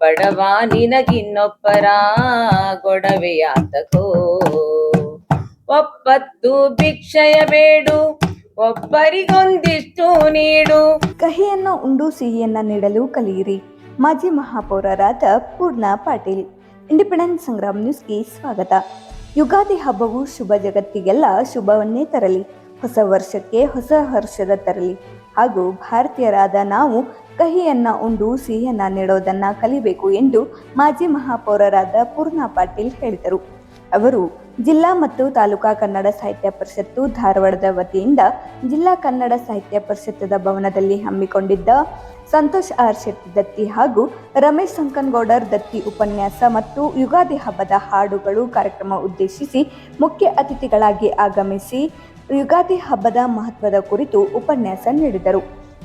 ಬಡವ ನಿನಗಿನ್ನೊಬ್ಬರ ಗೊಡವೆಯಾತಕೋ. ಒಪ್ಪತ್ತು ಭಿಕ್ಷಯ ಬೇಡು, ಒಬ್ಬರಿಗೊಂದಿಷ್ಟು ನೀಡು. ಕಹಿಯನ್ನು ಉಂಡು ಸಿಹಿಯನ್ನ ನೀಡಲು ಕಲಿಯಿರಿ. ಮಾಜಿ ಮಹಾಪೌರರಾದ ಪೂರ್ಣ ಪಾಟೀಲ್, ಇಂಡಿಪೆಂಡೆನ್ಸ್ ಸಂಗ್ರಾಮ್ ನ್ಯೂಸ್ಗೆ ಸ್ವಾಗತ. ಯುಗಾದಿ ಹಬ್ಬವು ಶುಭ ಜಗತ್ತಿಗೆಲ್ಲ ಶುಭವನ್ನೇ ತರಲಿ. ಹೊಸ ವರ್ಷಕ್ಕೆ ಹೊಸ ಹರ್ಷದ ತರಲಿ. ಹಾಗೂ ಭಾರತೀಯರಾದ ನಾವು ಕಹಿಯನ್ನ ಉಂಡು, ಸಿಹಿಯನ್ನ ನೀಡೋದನ್ನ ಕಲಿಬೇಕು ಎಂದು ಮಾಜಿ ಮಹಾಪೌರರಾದ ಪೂರ್ಣ ಪಾಟೀಲ್ ಹೇಳಿದರು. ಅವರು ಜಿಲ್ಲಾ ಮತ್ತು ತಾಲೂಕಾ ಕನ್ನಡ ಸಾಹಿತ್ಯ ಪರಿಷತ್ತು ಧಾರವಾಡದ ವತಿಯಿಂದ ಜಿಲ್ಲಾ ಕನ್ನಡ ಸಾಹಿತ್ಯ ಪರಿಷತ್ತದ ಭವನದಲ್ಲಿ ಹಮ್ಮಿಕೊಂಡಿದ್ದ ಸಂತೋಷ್ ಆರ್ ಶೆಟ್ಟಿ ದತ್ತಿ ಹಾಗೂ ರಮೇಶ್ ಸಂಕನ್ಗೌಡರ್ ದತ್ತಿ ಉಪನ್ಯಾಸ ಮತ್ತು ಯುಗಾದಿ ಹಬ್ಬದ ಹಾಡುಗಳು ಕಾರ್ಯಕ್ರಮ ಉದ್ದೇಶಿಸಿ ಮುಖ್ಯ ಅತಿಥಿಗಳಾಗಿ ಆಗಮಿಸಿ ಯುಗಾದಿ ಹಬ್ಬದ ಮಹತ್ವದ ಕುರಿತು ಉಪನ್ಯಾಸ ನೀಡಿದರು.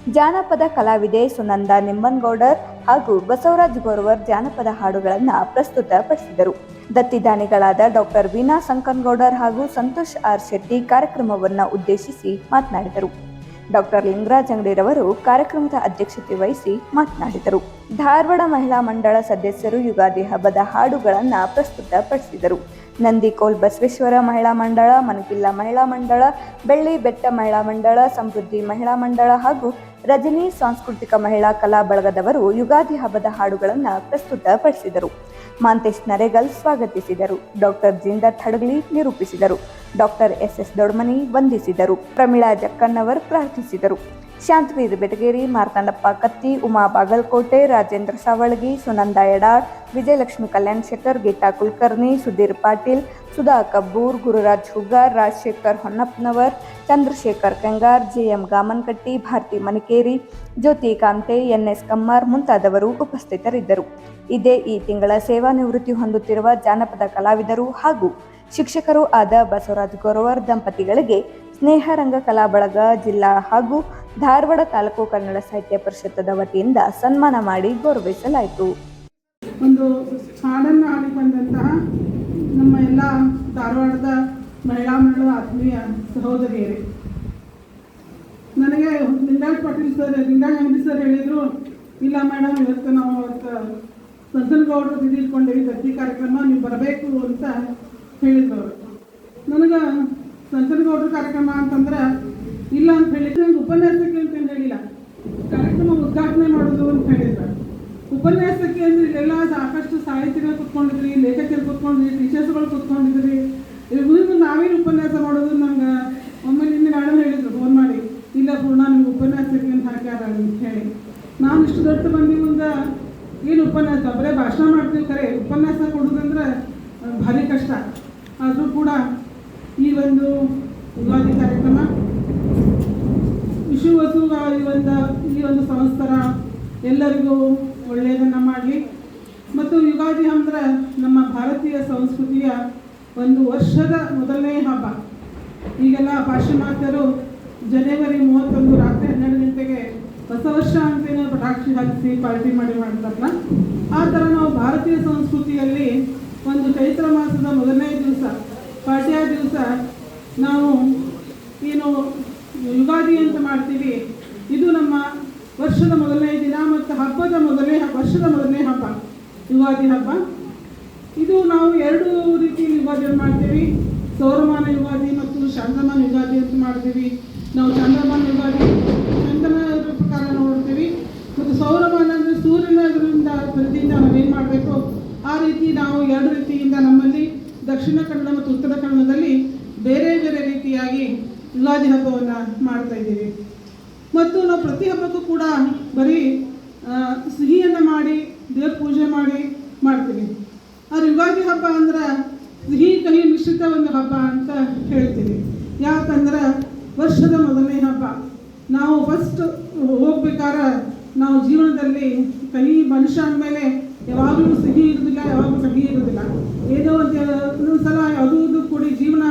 ಜಾನಪದ ಕಲಾವಿದೆ ಸುನಂದ ನಿಮ್ಮನ್ಗೌಡರ್ ಹಾಗೂ ಬಸವರಾಜ್ ಗೋರ್ವರ್ ಜಾನಪದ ಹಾಡುಗಳನ್ನು ಪ್ರಸ್ತುತಪಡಿಸಿದರು. ದತ್ತಿದಾನಿಗಳಾದ ಡಾಕ್ಟರ್ ವೀಣಾ ಸಂಕನ್ಗೌಡರ್ ಹಾಗೂ ಸಂತೋಷ್ ಆರ್ ಶೆಟ್ಟಿ ಕಾರ್ಯಕ್ರಮವನ್ನು ಉದ್ದೇಶಿಸಿ ಮಾತನಾಡಿದರು. ಡಾಕ್ಟರ್ ಲಿಂಗರಾಜ್ ಅಂಗಡಿರವರು ಕಾರ್ಯಕ್ರಮದ ಅಧ್ಯಕ್ಷತೆ ವಹಿಸಿ ಮಾತನಾಡಿದರು. ಧಾರವಾಡ ಮಹಿಳಾ ಮಂಡಳ ಸದಸ್ಯರು ಯುಗಾದಿ ಹಬ್ಬದ ಹಾಡುಗಳನ್ನು ಪ್ರಸ್ತುತಪಡಿಸಿದರು. ನಂದಿಕೋಲ್ ಬಸವೇಶ್ವರ ಮಹಿಳಾ ಮಂಡಳ ಮನಕಿಲ್ಲ ಮಹಿಳಾ ಮಂಡಳ, ಬೆಳ್ಳಿ ಬೆಟ್ಟ ಮಹಿಳಾ ಮಂಡಳ, ಸಮೃದ್ಧಿ ಮಹಿಳಾ ಮಂಡಳ ಹಾಗೂ ರಜನಿ ಸಾಂಸ್ಕೃತಿಕ ಮಹಿಳಾ ಕಲಾ ಬಳಗದವರು ಯುಗಾದಿ ಹಬ್ಬದ ಹಾಡುಗಳನ್ನು ಪ್ರಸ್ತುತಪಡಿಸಿದರು. ಮಾಂತೇಶ್ ನರೇಗಲ್ ಸ್ವಾಗತಿಸಿದರು. ಡಾಕ್ಟರ್ ಜಿಂದರ್ ಥಡಗ್ಲಿ ನಿರೂಪಿಸಿದರು. ಡಾಕ್ಟರ್ ಎಸ್ ಎಸ್ ದೊಡ್ಮನಿ ವಂದಿಸಿದರು. ಪ್ರಮೀಳಾ ಜಕ್ಕಣ್ಣವರ್ ಪ್ರಾರ್ಥಿಸಿದರು. Shantveer Betageri, Martandappa Katti, Uma Bagalkot, Rajendra Savalagi, Sunanda Yadal Vijayalakshmi Kalyan Shekhar Geeta Kulkarni, Sudhir Patil, Sudha Kabbur, Gururaj Huggar, Rajashekhar Honnappanavar, Chandrashekhar Kengar J M Gamanakatti Bharati Manikeri Jyoti Kamte N S Kammar ಮುಂತಾದವರು ಉಪಸ್ಥಿತರಿದ್ದರು. ಇದೇ ಈ ತಿಂಗಳ ಸೇವಾ ನಿವೃತ್ತಿ ಹೊಂದುತ್ತಿರುವ ಜಾನಪದ ಕಲಾವಿದರು ಹಾಗೂ ಶಿಕ್ಷಕರು ಆದ ಬಸವರಾಜ್ ಗೊರವರ್ ದಂಪತಿಗಳಿಗೆ ಸ್ನೇಹರಂಗ ಕಲಾ ಬಳಗ, ಜಿಲ್ಲಾ ಹಾಗೂ ಧಾರವಾಡ ತಾಲೂಕು ಕನ್ನಡ ಸಾಹಿತ್ಯ ಪರಿಷತ್ತದ ವತಿಯಿಂದ ಸನ್ಮಾನ ಮಾಡಿ ಗೌರವಿಸಲಾಯಿತು. ಒಂದು ಹಾಡನ್ನು ಹಾಡಿ ಬಂದಂತಹ ನಮ್ಮ ಎಲ್ಲ ಧಾರವಾಡದ ಮಹಿಳಾ ಮಂಡಳ ಆತ್ಮೀಯ ಸಹೋದರಿಯರೇ, ನನಗೆ ಲಿಂಗಾಜ್ ಪಾಟೀಲ್ ಸರ್ ಲಿಂಗಾಜ್ ಅಂಗಡಿ ಸರ್ ಹೇಳಿದರು, ಇಲ್ಲ ಮೇಡಮ್ ಇವತ್ತು ನಾವು ಅವತ್ತು ಸಂತನಗೌಡರು ತಿದ್ದಿಟ್ಕೊಂಡೇವಿ ದತ್ತಿ ಕಾರ್ಯಕ್ರಮ, ನೀವು ಬರಬೇಕು ಅಂತ ಹೇಳಿದ್ರು ಅವರು. ನನಗೆ ಗೌಡ್ರ ಕಾರ್ಯಕ್ರಮ ಅಂತಂದ್ರೆ ಇಲ್ಲ ಅಂತ ಹೇಳಿದ್ರೆ ನಂಗೆ ಉಪನ್ಯಾಸಕ್ಕೆ ಅಂತ ಹೇಳಿಲ್ಲ. ಕಾರ್ಯಕ್ರಮ ಉದ್ಘಾಟನೆ ಮಾಡೋದು ಅಂತ ಹೇಳಿದ್ರು. ಉಪನ್ಯಾಸಕ್ಕೆ ಅಂದ್ರೆ ಇಲ್ಲೆಲ್ಲ ಸಾಕಷ್ಟು ಸಾಹಿತಿಗಳು ಕುತ್ಕೊಂಡಿದ್ರಿ, ಲೇಖಕರು ಕೂತ್ಕೊಂಡ್ರಿ ಟೀಚರ್ಸ್ಗಳು ಕುತ್ಕೊಂಡಿದ್ರಿ. ಮುಂದೆ ನಾವೇನು ಉಪನ್ಯಾಸ ಮಾಡೋದು? ನಂಗೆ ಒಮ್ಮೆ ನಿನ್ನೆ ಮೇಡಮ್ ಹೇಳಿದ್ರು ಫೋನ್ ಮಾಡಿ ಇಲ್ಲ ಪೂರ್ಣ ನಿಮ್ಗೆ ಉಪನ್ಯಾಸಕ್ಕೆ ಅಂತ ಹಾಕ್ಯಾರ ಅಂತ ಹೇಳಿ ನಾವು ಇಷ್ಟು ದೊಡ್ಡ ಮಂದಿ ಮುಂದೆ ಏನು ಉಪನ್ಯಾಸ ಬರೀ ಭಾಷಣ ಮಾಡ್ತೀವಿ ಖರೆ ಉಪನ್ಯಾಸ ಕೊಡೋದಂದ್ರೆ ಆ, ಭಾರಿ ಕಷ್ಟ ಆದರೂ ಕೂಡ ಈ ಒಂದು ಯುಗಾದಿ ಕಾರ್ಯಕ್ರಮ ವಿಷು ವಸು ಈ ಒಂದು ಈ ಒಂದು ಸಂವತ್ಸರ ಎಲ್ಲರಿಗೂ ಒಳ್ಳೆಯದನ್ನು ಮಾಡಲಿ ಮತ್ತು ಯುಗಾದಿ ಅಂದ್ರೆ ನಮ್ಮ ಭಾರತೀಯ ಸಂಸ್ಕೃತಿಯ ಒಂದು ವರ್ಷದ ಮೊದಲನೇ ಹಬ್ಬ. ಈಗೆಲ್ಲ ಪಾಶ್ಚಿಮಾತ್ಯರು ಜನವರಿ ಮೂವತ್ತೊಂದು ರಾತ್ರಿ ಹನ್ನೆರಡು ಗಂಟೆಗೆ ಹೊಸ ವರ್ಷ ಅಂತೇನೋ ಪಟಾಕ್ಷಿ ಹಾಕಿಸಿ ಪಾರ್ಟಿ ಮಾಡಿ ಮಾಡ್ತಾರಲ್ಲ, ಆ ಥರ ನಾವು ಭಾರತೀಯ ಸಂಸ್ಕೃತಿಯಲ್ಲಿ ಒಂದು ಚೈತ್ರ ಮಾಸದ ಮೊದಲನೇ ದಿವಸ, ಪಾಡ್ಯ ದಿವಸ ನಾವು ಏನು ಯುಗಾದಿ ಅಂತ ಮಾಡ್ತೀವಿ. ಇದು ನಮ್ಮ ವರ್ಷದ ಮೊದಲನೇ ದಿನ ಮತ್ತು ಹಬ್ಬದ ಮೊದಲನೇ, ವರ್ಷದ ಮೊದಲನೇ ಹಬ್ಬ, ಯುಗಾದಿ ಹಬ್ಬ. ಇದು ನಾವು ಎರಡು ರೀತಿಯಲ್ಲಿ ಯುಗಾದಿಯನ್ನು ಮಾಡ್ತೀವಿ. ಸೌರಮಾನ ಯುಗಾದಿ ಮತ್ತು ಚಂದ್ರಮಾನ ಯುಗಾದಿ ಅಂತ ಮಾಡ್ತೀವಿ. ನಾವು ಚಂದ್ರಮಾನ ಯುಗಾದಿ ಚಂದ್ರನ ಪ್ರಕಾರ ನೋಡ್ತೀವಿ. ಮತ್ತು ಸೌರಮಾನ ಅಂದರೆ ಸೂರ್ಯನ ಇದರಿಂದ ಪ್ರತಿಯಿಂದ ನಾವೇನು ಮಾಡಬೇಕು? ಆ ರೀತಿ ನಾವು ಎರಡು ರೀತಿಯಿಂದ ನಮ್ಮಲ್ಲಿ ದಕ್ಷಿಣ ಕನ್ನಡ ಮತ್ತು ಉತ್ತರ ಕನ್ನಡದಲ್ಲಿ ಬೇರೆ ಬೇರೆ ರೀತಿಯಾಗಿ ಯುಗಾದಿ ಹಬ್ಬವನ್ನು ಮಾಡ್ತಾ ಇದ್ದೀವಿ. ಮತ್ತು ನಾವು ಪ್ರತಿ ಹಬ್ಬಕ್ಕೂ ಕೂಡ ಬರೀ ಸಿಹಿಯನ್ನು ಮಾಡಿ, ದೇವ್ರ ಪೂಜೆ ಮಾಡಿ ಆದ್ರೆ ಯುಗಾದಿ ಹಬ್ಬ ಅಂದ್ರೆ ಸಿಹಿ ಕಹಿ ಮಿಶ್ರಿತ ಒಂದು ಹಬ್ಬ ಅಂತ ಹೇಳ್ತೀವಿ. ಯಾಕಂದ್ರೆ ವರ್ಷದ ಮೊದಲನೇ ಹಬ್ಬ. ನಾವು ಫಸ್ಟ್ ಹೋಗ್ಬೇಕಾದ್ರೆ ನಾವು ಜೀವನದಲ್ಲಿ ಕಹಿ ಮನುಷ್ಯ ಅಂದಮೇಲೆ ಯಾವಾಗಲೂ ಸಿಹಿ ಇರೋದಿಲ್ಲ ಯಾವಾಗಲೂ ಕಹಿ ಇರೋದಿಲ್ಲ ಏನೋ ಒಂದು ಸಲ ಯಾವುದೂ ಕೂಡಿ ಜೀವನ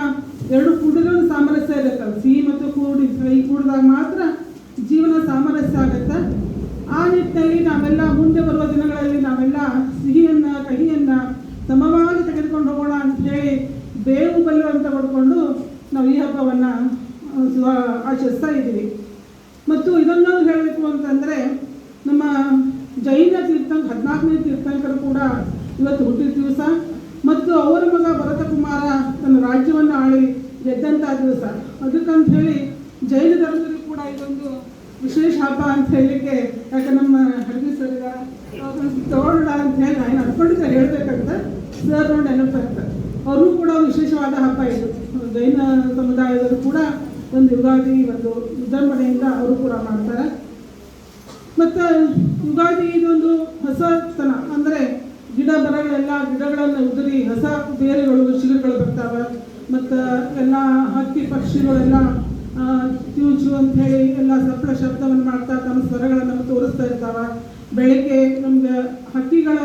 ಎರಡು ಕೂಡಿದ್ರೂ ಸಾಮರಸ್ಯ ಇರುತ್ತೆ. ಸಿಹಿ ಮತ್ತು ಕೂಡಿ, ಕಹಿ ಕೂಡಿದಾಗ ಮಾತ್ರ ಜೀವನ ಸಾಮರಸ್ಯ ಆಗುತ್ತೆ. ಆ ನಿಟ್ಟಿನಲ್ಲಿ ನಾವೆಲ್ಲ ಮುಂದೆ ಬರುವ ದಿನಗಳಲ್ಲಿ ನಾವೆಲ್ಲ ಸಿಹಿಯನ್ನು ಸಮವಾಗಿ ತೆಗೆದುಕೊಂಡು ಹೋಗೋಣ ಅಂತ ಹೇಳಿ ಬೇವು ಬಲ್ಲು ಅಂತ ಹೊಡ್ಕೊಂಡು ನಾವು ಈ ಹಬ್ಬವನ್ನು ಆಚರಿಸ್ತಾ ಇದ್ದೀವಿ. ಮತ್ತು ಇದನ್ನೊಂದು ಹೇಳಬೇಕು ಅಂತಂದರೆ ನಮ್ಮ ಜೈನ ತೀರ್ಥಂಕ ಹದಿನಾಲ್ಕನೇ ತೀರ್ಥಂಕರು ಕೂಡ ಇವತ್ತು ಹುಟ್ಟಿದ ದಿವಸ. ಮತ್ತು ಅವರ ಮಗ ಭರತಕುಮಾರ ತನ್ನ ರಾಜ್ಯವನ್ನು ಆಳಿ ಗೆದ್ದಂಥ ದಿವಸ. ಅದಕ್ಕಂತ ಹೇಳಿ ಜೈನ ಧರ್ಮದಲ್ಲಿ ಕೂಡ ಇದೊಂದು ವಿಶೇಷ ಹಬ್ಬ ಅಂತ ಹೇಳಲಿಕ್ಕೆ ಯಾಕೆ ನಮ್ಮ ಹಡಗಿ ಸರ್ ತಗೊಳ್ಳೋಣ ಅಂತ ಹೇಳಿ ನಾನು ಅನ್ಕೊಂಡಿದ್ದೆ ಹೇಳ್ಬೇಕಂತ. ಸರ್ ನೋಡಿ ಅವರು ಕೂಡ ವಿಶೇಷವಾದ ಹಬ್ಬ ಇದು. ಜೈನ ಸಮುದಾಯದವರು ಕೂಡ ಒಂದು ಯುಗಾದಿ ಒಂದು ವಿಜೃಂಭಣೆಯಿಂದ ಅವರು ಕೂಡ ಮಾಡ್ತಾರೆ. ಮತ್ತು ಯುಗಾದಿ ಇದೊಂದು ಹೊಸತನ ಅಂದರೆ ಗಿಡ, ಮರಗಳೆಲ್ಲ ಗಿಡಗಳನ್ನು ಉದುರಿ ಹೊಸ ಬೇರೆಗಳು ಚಿಗುರುಗಳು ಬರ್ತಾವೆ. ಮತ್ತು ಎಲ್ಲ ಹಕ್ಕಿ ಪಕ್ಷಿಗಳೆಲ್ಲ ಚೂಚು ಅಂತ ಹೇಳಿ ಎಲ್ಲ ಸಪ್ರ ಶಬ್ದವನ್ನು ಮಾಡ್ತಾ ತಮ್ಮ ಸ್ವರಗಳನ್ನು ತೋರಿಸ್ತಾ ಇರ್ತಾವೆ. ಬೆಳಗ್ಗೆ ನಮ್ಗೆ ಹಕ್ಕಿಗಳ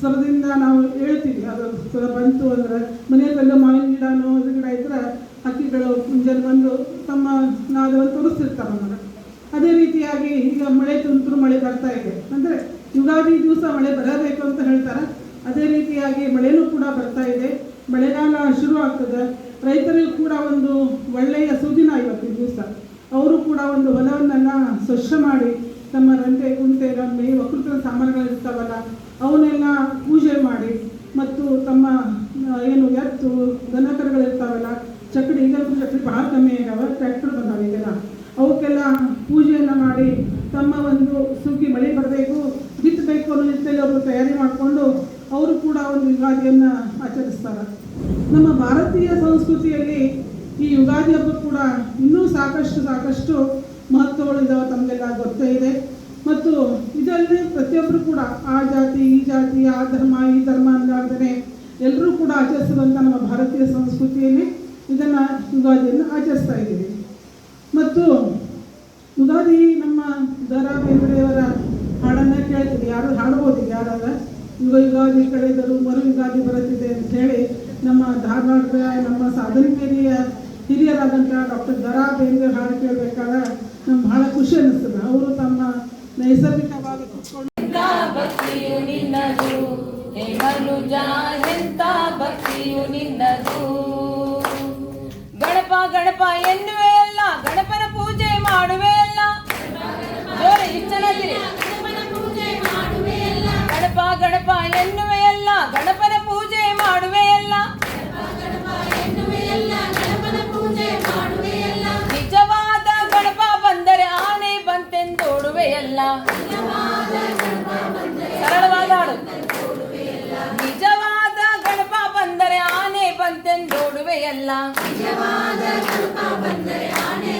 ಸ್ವರದಿಂದ ನಾವು ಹೇಳ್ತೀವಿ. ಅದು ಸ್ವರ ಬಂತು ಅಂದರೆ ಮನೆಯಲ್ಲೆಲ್ಲ ಮಾವಿನ ಗಿಡನೋ ಅದು ಗಿಡ ಇದ್ರೆ ಹಕ್ಕಿಗಳು, ಮುಂಜಾನೆ ಬಂದು ತಮ್ಮ ನಾದವನ್ನು ತೋರಿಸ್ತಿರ್ತಾರೆ ನಮಗೆ ಅದೇ ರೀತಿಯಾಗಿ ಈಗ ಮಳೆ ತುಂತುರು ಮಳೆ ಬರ್ತಾ ಇದೆ. ಅಂದರೆ ಯುಗಾದಿ ದಿವಸ ಮಳೆ ಬರಬೇಕು ಅಂತ ಹೇಳ್ತಾರೆ. ಅದೇ ರೀತಿಯಾಗಿ ಮಳೆನೂ ಕೂಡ ಬರ್ತಾ ಇದೆ. ಮಳೆಗಾಲ ಶುರು ಆಗ್ತದೆ. ರೈತರಿಗೂ ಕೂಡ ಒಂದು ಒಳ್ಳೆಯ ಸುದಿನ ಇವತ್ತಿನ ದಿವಸ. ಅವರು ಕೂಡ ಒಂದು ಹೊಲವನ್ನೆಲ್ಲ ಸ್ವಚ್ಛ ಮಾಡಿ ತಮ್ಮ ರಂಟೆ ಕುಂತೆ ರಂಬೆ ವಕೃತ ಸಾಮಾನುಗಳು ಇರ್ತಾವಲ್ಲ, ಅವನ್ನೆಲ್ಲ ಪೂಜೆ ಮಾಡಿ ಮತ್ತು ತಮ್ಮ ಏನು ಎತ್ತು ದನಕರುಗಳು ಇರ್ತಾವಲ್ಲ ಚಕ್ಕಡಿ ಈಗ ಚಕ್ಕಡಿ ಭಾಳ ಕಮ್ಮಿ ಆಗ್ಯಾವ ಟ್ರ್ಯಾಕ್ಟರ್ ಬಂದಾವ ಈಗೆಲ್ಲ ಅವಕ್ಕೆಲ್ಲ ಪೂಜೆಯನ್ನು ಮಾಡಿ ತಮ್ಮ ಒಂದು ಸುಗ್ಗಿ ಮಳೆ ಬರಬೇಕು ಬಿತ್ತಬೇಕು ಅನ್ನೋ ನಿಟ್ಟಿನಲ್ಲಿ ಅವರು ತಯಾರಿ ಮಾಡಿಕೊಂಡು ಅವರು ಕೂಡ ಒಂದು ಯುಗಾದಿಯನ್ನು ಆಚರಿಸ್ತಾರೆ ನಮ್ಮ ಭಾರತೀಯ ಸಂಸ್ಕೃತಿಯಲ್ಲಿ ಈ ಯುಗಾದಿ ಹಬ್ಬ ಕೂಡ ಇನ್ನೂ ಸಾಕಷ್ಟು ಸಾಕಷ್ಟು ಮಹತ್ವಗಳು ಇದಾವೆ ತಮಗೆಲ್ಲ ಗೊತ್ತೇ ಇದೆ ಮತ್ತು ಇದರಲ್ಲಿ ಪ್ರತಿಯೊಬ್ಬರು ಕೂಡ ಆ ಜಾತಿ ಈ ಜಾತಿ ಆ ಧರ್ಮ ಈ ಧರ್ಮ ಅಂದಾಗದೇ ಆಚರಿಸುವಂಥ ನಮ್ಮ ಭಾರತೀಯ ಸಂಸ್ಕೃತಿಯಲ್ಲಿ ಇದನ್ನು ಯುಗಾದಿಯನ್ನು ಆಚರಿಸ್ತಾ ಇದ್ದೀವಿ. ಮತ್ತು ಯುಗಾದಿ ನಮ್ಮ ದರಾ ಬೇಂದ್ರೆಯವರ ಹಾಡನ್ನು ಕೇಳ್ತೀವಿ. ಯಾರು ಹಾಡ್ಬೋದು ಯಾರಾದ? ಯುಗ ಯುಗಾದಿ ಕಳೆದರು ಮರು ಯುಗಾದಿ ಬರುತ್ತಿದೆ ಅಂತ ಹೇಳಿ ನಮ್ಮ ಧಾರವಾಡದ ನಮ್ಮ ಸಾಧನಕೇರಿಯ ಹಿರಿಯರಾದಂಥ ಡಾಕ್ಟರ್ ದರಾ ಬೇಂದ್ರೆ ಹಾಡು ಕೇಳಬೇಕಾದ್ರೆ ನಮ್ಗೆ ಬಹಳ ಖುಷಿ ಅನ್ನಿಸ್ತದೆ ಅವರು ತಮ್ಮ ನೈಸರ್ಗಿಕವಾಗಿ ಕುತ್ಕೊಂಡು ಭಕ್ತಿಯು ನಿನ್ನದು ಗಣಪ ಗಣಪ ಎನ್ನುವೆ ಅಲ್ಲ ಗಣಪನ ಪೂಜೆ ಮಾಡುವೆ ಅಲ್ಲ ಜೋರೆ ಇಷ್ಟ್ ಚೆನ್ನಾಗಿರಿ. ಗಣಪ ಗಣಪ ಎನ್ನುವೆ ಅಲ್ಲ ಗಣಪನ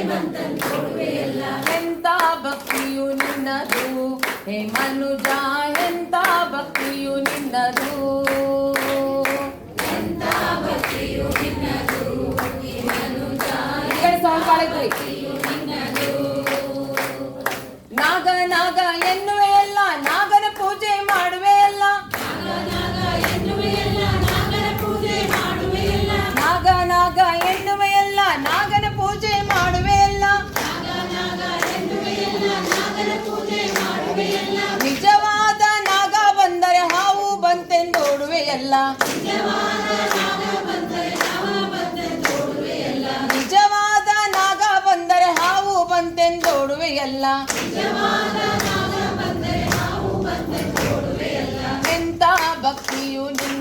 ಬಂತೆಂದೋಡುವೆಯಲ್ಲ ಎಂತ ಭಕ್ತಿಯು ನಿನ್ನದು? ಹೇ ಮನುಜ ಎಂತ ಭಕ್ತಿಯು ನಿನ್ನದು? ಈ ಕಡೆ sound ಕಾಳೈತ್ರಿ.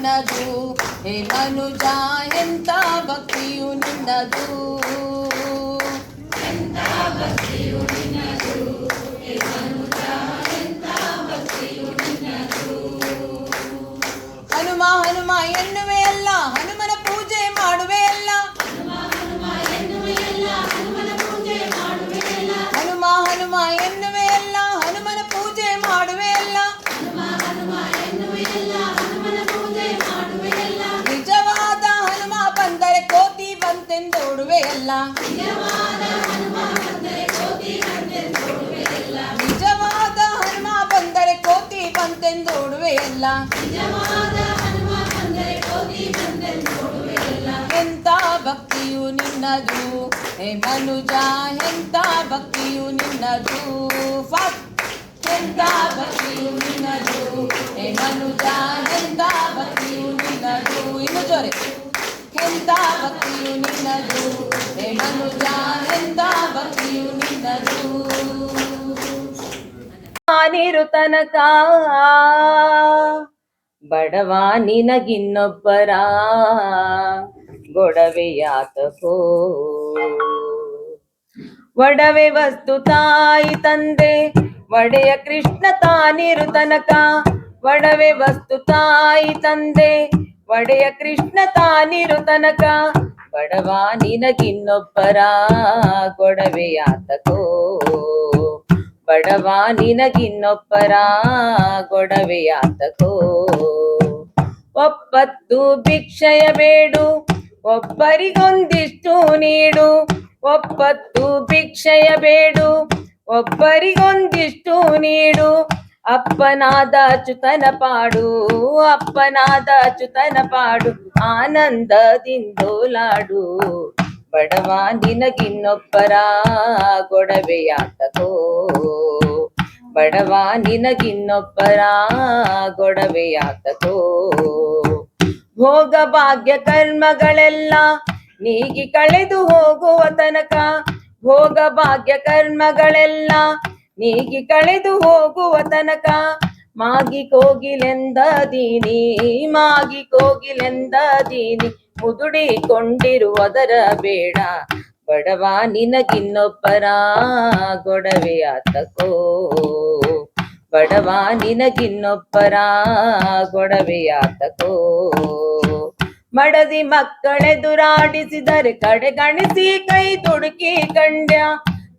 ಭಕ್ತಿಯು ನಿನ್ನದು ಹೇ ಮನುಜ ಎಂತ ಭಕ್ತಿಯು ನಿನ್ನದು ಹನುಮ ಹನುಮ ಎನ್ನುವೆ ಬಂತೆಂದೋಡುವೆ ಅಲ್ಲ ನಿಜವಾದ ಹನುಮ ಬಂದರೆ ಕೋತಿ ಬಂತೆಂದೋಡುವೆ ಅಲ್ಲ ಎಂತ ಭಕ್ತಿಯು ನಿನ್ನದು ಹೇ ಮನುಜ ಎಂತ ಭಕ್ತಿಯು ನಿನ್ನದು ಫಾಟ್ ಎಂತ ಭಕ್ತಿಯು ನಿನ್ನದು ಹೇ ಮನುಜ ಎಂತ ಭಕ್ತಿಯು ನಿನ್ನದು ಇನ್ನು ಜೋರೆ ಎಂತ ಭಕ್ತಿಯು ನಿನ್ನದು ನಾನಿರು ತನಕ ಬಡವ ನಿನಗಿನ್ನೊಬ್ಬರ. ಗೊಡವೆಯಾತಕೋ ಒಡವೆ ವಸ್ತು ತಾಯಿ ತಂದೆ. ಒಡೆಯ ಕೃಷ್ಣ ತಾನಿರು ತನಕ ಒಡವೆ ವಸ್ತು ತಾಯಿ ತಂದೆ. ಒಡೆಯ ಕೃಷ್ಣ ತಾನಿರು ತನಕ ಬಡವ ನಿನಗಿನ್ನೊಬ್ಬರ ಗೊಡವೆಯಾತಕೋ ಬಡವ ನಿನಗಿನ್ನೊಬ್ಬರ ಗೊಡವೆಯಾತಕೋ ಒಪ್ಪತ್ತು ಭಿಕ್ಷಯ ಬೇಡು, ಒಬ್ಬರಿಗೊಂದಿಷ್ಟು ನೀಡು. ಒಪ್ಪತ್ತು ಭಿಕ್ಷಯ ಬೇಡು, ಒಬ್ಬರಿಗೊಂದಿಷ್ಟು ನೀಡು. ಅಪ್ಪನಾದ ಚುತನ ಪಾಡು, ಅಪ್ಪನಾದ ಚುತನ ಪಾಡು, ಆನಂದದಿಂದೋಲಾಡು. ಬಡವ, ನಿನಗಿನ್ನೊಬ್ಬರ ಗೊಡವೆಯಾತಕೋ ಬಡವ, ನಿನಗಿನ್ನೊಬ್ಬರ ಗೊಡವೆಯಾತಕೋ ಭೋಗ, ಭಾಗ್ಯ, ಕರ್ಮಗಳೆಲ್ಲ ನೀಗಿ ಕಳೆದು ಹೋಗುವ ತನಕ, ಭೋಗ, ಭಾಗ್ಯ, ಕರ್ಮಗಳೆಲ್ಲ ನೀಗಿ ಕಳೆದು ಹೋಗುವ ತನಕ ಮಾಗಿ ಕೋಗಿಲೆಂದ ದೀನಿ ಮಾಗಿ ಕೋಗಿಲೆಂದ ದೀನಿ ಮುದುಡಿಕೊಂಡಿರುವುದರ ಬೇಡ. ಬಡವ ನಿನಗಿನ್ನೊಬ್ಬರ ಗೊಡವೆಯಾತಕೋ ಬಡವ ನಿನಗಿನ್ನೊಬ್ಬರ ಗೊಡವೆಯಾತಕೋ ಮಡದಿ ಮಕ್ಕಳೆದುರಾಡಿಸಿದರೆ ಕಡೆಗಣಿಸಿ ಕೈ ತುಡುಕಿ ಕಂಡ್ಯ.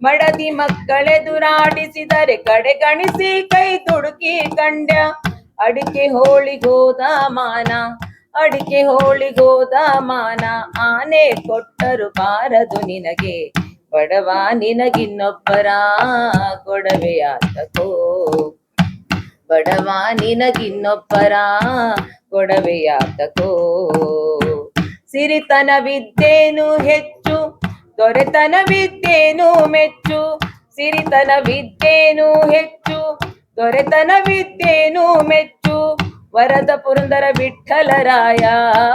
ಮಡದಿ ಮಕ್ಕಳೆದುರಾಡಿಸಿದರೆ ಕಡೆಗಣಿಸಿ ಕೈ ತುಡುಕಿ ಕಂಡ್ಯ. ಅಡಿಕೆ ಹೋಳಿಗೋದ ಮಾನ ಅಡಿಕೆ ಹೋಳಿಗೋದ ಮಾನ ಆನೆ ಕೊಟ್ಟರು ಬಾರದು ನಿನಗೆ. ಬಡವ ನಿನಗಿನ್ನೊಬ್ಬರ ಕೊಡವೆಯಾತಕೋ ಬಡವ ನಿನಗಿನ್ನೊಬ್ಬರ ಸಿರಿತನ ಸಿರಿತನವಿದ್ದೇನು ಹೆಚ್ಚು ದೊರೆತನವಿದ್ದೇನು ಮೆಚ್ಚು ಸಿರಿತನ ಸಿರಿತನವಿದ್ದೇನು ಹೆಚ್ಚು. ದೊರೆತನ ದೊರೆತನವಿದ್ದೇನು ಮೆಚ್ಚು, ವರದ ಪುರಂದರ ವಿಠಲರಾಯ,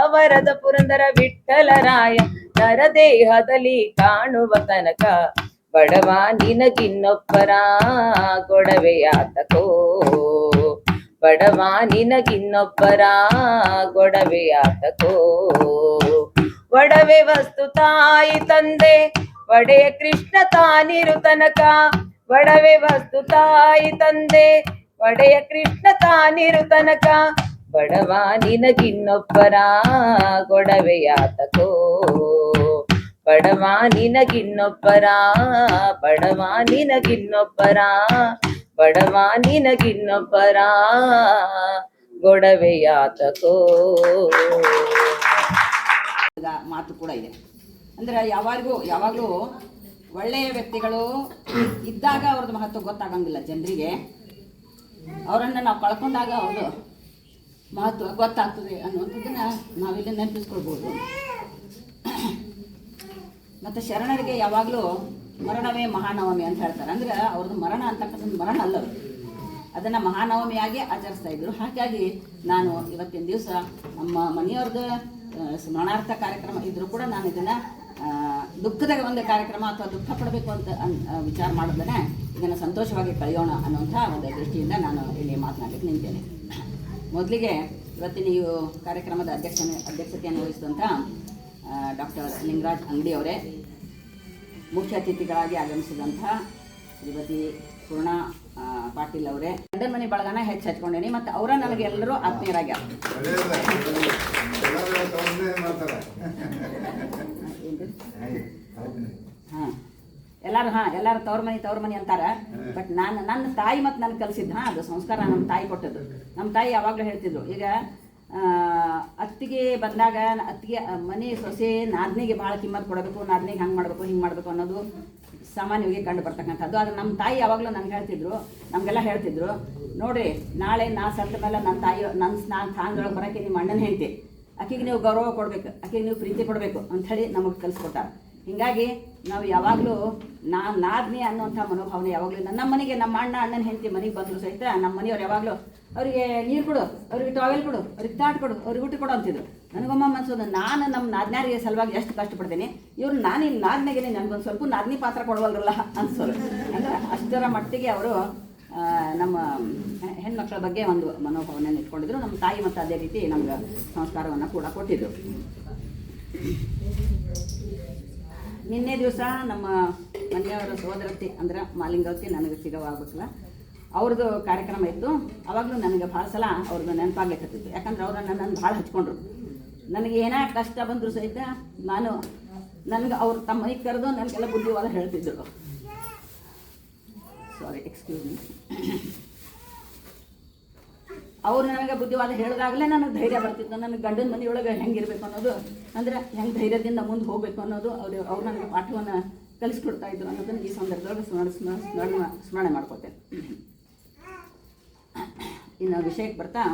ವರದ ಪುರಂದರ ವಿಠಲರಾಯ. ನರದೇಹದಲ್ಲಿ ಕಾಣುವ ತನಕ ಬಡವ ನಿನಗಿನ್ನೊಬ್ಬರ ಗೊಡವೆಯಾತಕೋ ಬಡವ ನಿನಗಿನ್ನೊಬ್ಬರ ಗೊಡವೆಯಾತಕೋ ಒಡವೆ ವಸ್ತು ತಾಯಿ ತಂದೆ ಒಡೆಯ ಕೃಷ್ಣ ತಾನಿರು ತನಕ ಒಡವೆ ವಸ್ತು ತಾಯಿ ತಂದೆ ಒಡೆಯ ಕೃಷ್ಣ ತಾನಿರು ತನಕ ಬಡವ ನಿನಗಿನ್ನೊಬ್ಬರ ಗೊಡವೆಯಾತಕೋ. ಬಡವ ನಿನಗಿನ್ನೊಬ್ಬರ ಬಡವ ನಿನಗಿನ್ನೊಬ್ಬರ ಬಡವ ನಿನಗಿನ್ನೊಬ್ಬರ ಗೊಡವೆಯಾತಕೋ. ಮಾತು ಕೂಡ ಇದೆ. ಅಂದ್ರೆ ಯಾವಾಗಲೂ ಯಾವಾಗಲೂ ಒಳ್ಳೆಯ ವ್ಯಕ್ತಿಗಳು ಇದ್ದಾಗ ಅವ್ರದ್ದು ಮಹತ್ವ ಗೊತ್ತಾಗಂಗಿಲ್ಲ ಜನರಿಗೆ. ಅವರನ್ನು ನಾವು ಕಳ್ಕೊಂಡಾಗ ಅವರು ಮಹತ್ವ ಗೊತ್ತಾಗ್ತದೆ ಅನ್ನುವಂಥದ್ದನ್ನ ನಾವಿಲ್ಲಿ ನೆನಪಿಸ್ಕೊಳ್ಬೋದು. ಮತ್ತು ಶರಣರಿಗೆ ಯಾವಾಗಲೂ ಮರಣವೇ ಮಹಾನವಮಿ ಅಂತ ಹೇಳ್ತಾರೆ. ಅಂದರೆ ಅವ್ರದ್ದು ಮರಣ ಅಂತಕ್ಕಂಥದ್ದು ಮರಣ ಅಲ್ಲ ಅದನ್ನ ಮಹಾನವಮಿಯಾಗಿ ಆಚರಿಸ್ತಾ ಇದ್ರು. ಹಾಗಾಗಿ ನಾನು ಇವತ್ತಿನ ದಿವಸ ನಮ್ಮ ಮನೆಯವ್ರದ್ದು ಸ್ಮರಣಾರ್ಥ ಕಾರ್ಯಕ್ರಮ ಇದ್ರೂ ಕೂಡ ನಾನು ಇದನ್ನು ದುಃಖದ ಒಂದು ಕಾರ್ಯಕ್ರಮ ಅಥವಾ ದುಃಖ ಪಡಬೇಕು ಅಂತ ವಿಚಾರ ಮಾಡೋದನ್ನ ಇದನ್ನು ಸಂತೋಷವಾಗಿ ಕಳೆಯೋಣ ಅನ್ನುವಂಥ ಒಂದು ದೃಷ್ಟಿಯಿಂದ ನಾನು ಇಲ್ಲಿ ಮಾತನಾಡಲಿಕ್ಕೆ ನಿಂತೇನೆ. ಮೊದಲಿಗೆ ಇವತ್ತಿನ ಈ ಕಾರ್ಯಕ್ರಮದ ಅಧ್ಯಕ್ಷತೆ ಅಧ್ಯಕ್ಷತೆಯನ್ನು ವಹಿಸಿದಂಥ ಡಾಕ್ಟರ್ ಲಿಂಗರಾಜ್ ಅಂಗಡಿ ಅವರೇ, ಮುಖ್ಯ ಅತಿಥಿಗಳಾಗಿ ಆಗಮಿಸಿದಂಥ ಶ್ರೀಮತಿ ಪೂರ್ಣ ಪಾಟೀಲ್ ಅವರೇ. ಗಂಡನ ಮನೆ ಬಳಗನ ಹೆಚ್ಚು ಹಚ್ಕೊಂಡೇನಿ, ಮತ್ತು ಅವರ ನನಗೆ ಎಲ್ಲರೂ ಆತ್ಮೀಯರಾಗ್ಯಾರ. ಹಾಂ. ಎಲ್ಲರೂ ಹಾಂ ಎಲ್ಲರೂ ತವ್ರ ಮನೆ ತವ್ರ ಮನೆ ಅಂತಾರ. ಬಟ್ ನಾನು ನನ್ನ ತಾಯಿ ಮತ್ತು ನಾನು ಕಲಿಸಿದ್ದು ಹಾಂ ಅದು ಸಂಸ್ಕಾರ ನಮ್ಮ ತಾಯಿ ಕೊಟ್ಟದ್ದು. ನಮ್ಮ ತಾಯಿ ಯಾವಾಗಲೂ ಹೇಳ್ತಿದ್ರು ಈಗ ಅತ್ತಿಗೆ ಬಂದಾಗ ಅತ್ತಿಗೆ ಮನೆ ಸೊಸೆ ನಾದ್ನಿಗೆ ಭಾಳ ಕಿಮ್ಮತ್ ಕೊಡಬೇಕು ನಾದ್ನಿಗೆ ಹಂಗೆ ಮಾಡಬೇಕು ಹಿಂಗೆ ಮಾಡಬೇಕು ಅನ್ನೋದು ಸಾಮಾನ್ಯವಾಗಿ ಕಂಡು ಬರ್ತಕ್ಕಂಥದ್ದು. ಆದರೆ ನಮ್ಮ ತಾಯಿ ಯಾವಾಗಲೂ ನಂಗೆ ಹೇಳ್ತಿದ್ರು ನಮಗೆಲ್ಲ ಹೇಳ್ತಿದ್ರು ನೋಡ್ರಿ ನಾಳೆ ನಾ ಸತ್ತ ಮೇಲೆ ನನ್ನ ತಾಯಿ ನನ್ನ ನಾನು ಸ್ಥಾನದೊಳಗೆ ಬರೋಕ್ಕೆ ನಿಮ್ಮ ಅಣ್ಣನ ಹೆಂಡತಿ. ಆಕೆಗೆ ನೀವು ಗೌರವ ಕೊಡಬೇಕು, ಆಕೆಗೆ ನೀವು ಪ್ರೀತಿ ಕೊಡಬೇಕು ಅಂಥೇಳಿ ನಮಗೆ ಕಲಿಸ್ಕೊಟ್ಟಾರೆ. ಹೀಗಾಗಿ ನಾವು ಯಾವಾಗಲೂ ನಾ ನಾದ್ನಿ ಅನ್ನುವಂಥ ಮನೋಭಾವನೆ ಯಾವಾಗಲೂ ನನ್ನ ಮನೆಗೆ ನಮ್ಮ ಅಣ್ಣ, ಅಣ್ಣನ ಹೆಂಡತಿ ಮನೆಗೆ ಬಂದರು ಸಹಿತ ನಮ್ಮ ಮನೆಯವ್ರು ಯಾವಾಗಲೂ ಅವರಿಗೆ ನೀರು ಕೊಡು, ಅವ್ರಿಗೆ ಟಾವೆಲ್ ಕೊಡು, ಅವ್ರಿಗೆ ತಾಟ್ ಕೊಡು, ಅವ್ರಿಗೆ ಊಟ ಕೊಡು ಅಂತಿದ್ರು. ನನಗೊಮ್ಮ ಮನ್ಸೋದು ನಾನು ನಮ್ಮ ನಾದ್ನಾರಿಗೆ ಸಲುವಾಗಿ ಎಷ್ಟು ಕಷ್ಟಪಡ್ತೀನಿ? ಇವ್ರು ನಾನು ಇಲ್ಲಿ ನಾದ್ನಾಗೇನೆ ನನಗೊಂದು ಸ್ವಲ್ಪ ನಾದ್ನಿ ಪಾತ್ರ ಕೊಡವಲ್ರಲ್ಲ ಅನ್ಸೋದು. ಅಂದ್ರೆ ಅಷ್ಟರ ಮಟ್ಟಿಗೆ ಅವರು ನಮ್ಮ ಹೆಣ್ಮಕ್ಳ ಬಗ್ಗೆ ಒಂದು ಮನೋಭಾವನೆಯನ್ನು ಇಟ್ಕೊಂಡಿದ್ರು. ನಮ್ಮ ತಾಯಿ ಮತ್ತು ಅದೇ ರೀತಿ ನಮ್ಗೆ ಸಂಸ್ಕಾರವನ್ನು ಕೂಡ ಕೊಟ್ಟಿದ್ರು. ನಿನ್ನೆ ದಿವಸ ನಮ್ಮ ಮನೆಯವರ ಸೋದರತ್ತಿ ಅಂದ್ರೆ ಮಾಲಿಂಗವತಿ ನನಗೆ ಸಿಗವಾಗಬೇಕಲ್ಲ ಅವ್ರದ್ದು ಕಾರ್ಯಕ್ರಮ ಇತ್ತು. ಅವಾಗಲೂ ನನಗೆ ಭಾಳ ಸಲ ಅವ್ರದ್ದು ನೆನಪಾಗ್ಲಿಕ್ಕತ್ತಿತ್ತು ಯಾಕಂದ್ರೆ ಅವ್ರು ನನ್ನನ್ನು ಭಾಳ ಹಚ್ಕೊಂಡ್ರು. ನನಗೆ ಏನೇ ಕಷ್ಟ ಬಂದರೂ ಸಹಿತ ನಾನು ನನಗೆ ಅವ್ರು ತಮ್ಮ ಮನೆಗೆ ಕರೆದು ನನಗೆಲ್ಲ ಬುದ್ಧಿವಾದ ಹೇಳ್ತಿದ್ರು. ಸಾರಿ ಎಕ್ಸ್ಕ್ಯೂಸ್ ಮೀ ಅವ್ರು ನನಗೆ ಬುದ್ಧಿವಾದ ಹೇಳಿದಾಗಲೇ ನನಗೆ ಧೈರ್ಯ ಬರ್ತಿತ್ತು. ನನಗೆ ಗಂಡನ ಮನೆಯೊಳಗೆ ಹೆಂಗಿರ್ಬೇಕು ಅನ್ನೋದು, ಅಂದರೆ ಹೆಂಗೆ ಧೈರ್ಯದಿಂದ ಮುಂದೆ ಹೋಗಬೇಕು ಅನ್ನೋದು ಅವರು ಅವ್ರು ನನಗೆ ಪಾಠವನ್ನು ಕಲಿಸ್ಕೊಡ್ತಾ ಇದ್ರು ಅನ್ನೋದನ್ನು ಈ ಸಂದರ್ಭದೊಳಗೆ ಸ್ಮರಣ ಸ್ಮರಣ, ಸ್ಮರಣೆ ಸ್ಮರಣೆ ಮಾಡ್ಕೋತೇನೆ. ಇನ್ನು ವಿಷಯಕ್ಕೆ ಬರ್ತಾ